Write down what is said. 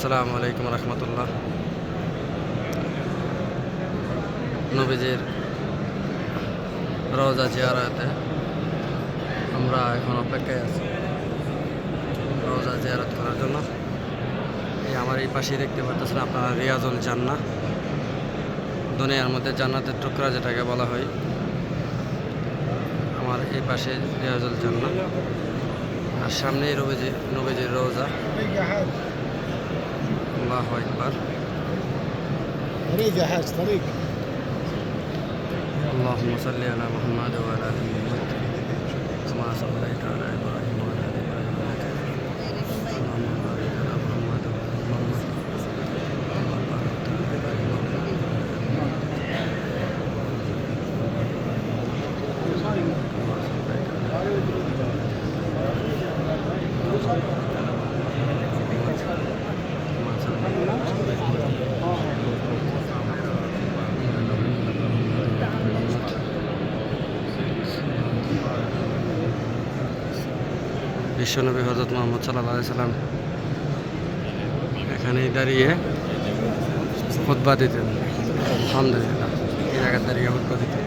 আসসালামু আলাইকুম রহমতুল্লাহ। নবীজির রওজা জিয়ারাতে আমরা এখন অপেক্ষায় আছি। রওজা জিয়ারত করার জন্য। এই আমার এই পাশে দেখতে পাচ্ছেন আপনারা রিয়াজুল জান্না দুনিয়ার মধ্যে জান্নাতের টুকরা যেটাকে বলা হয়। আমার এই পাশে রিয়াজুল জান্না আর সামনেই রবিজি নবীজির রওজা। الله أكبر. طريق يا حاج طريق. اللهم صل على محمد وعلى آل محمد كما صليت على إبراهيم وعلى آل إبراهيم إنك اللهم على محمد وعلى آل বিশ্বনবী হজরত মোহাম্মদ সাল্লাম এখানেই দাঁড়িয়ে খুদ্া দিতেন। আলহামদুলিল্লাহ এই জায়গায় দাঁড়িয়ে খুদ্া দিতেন।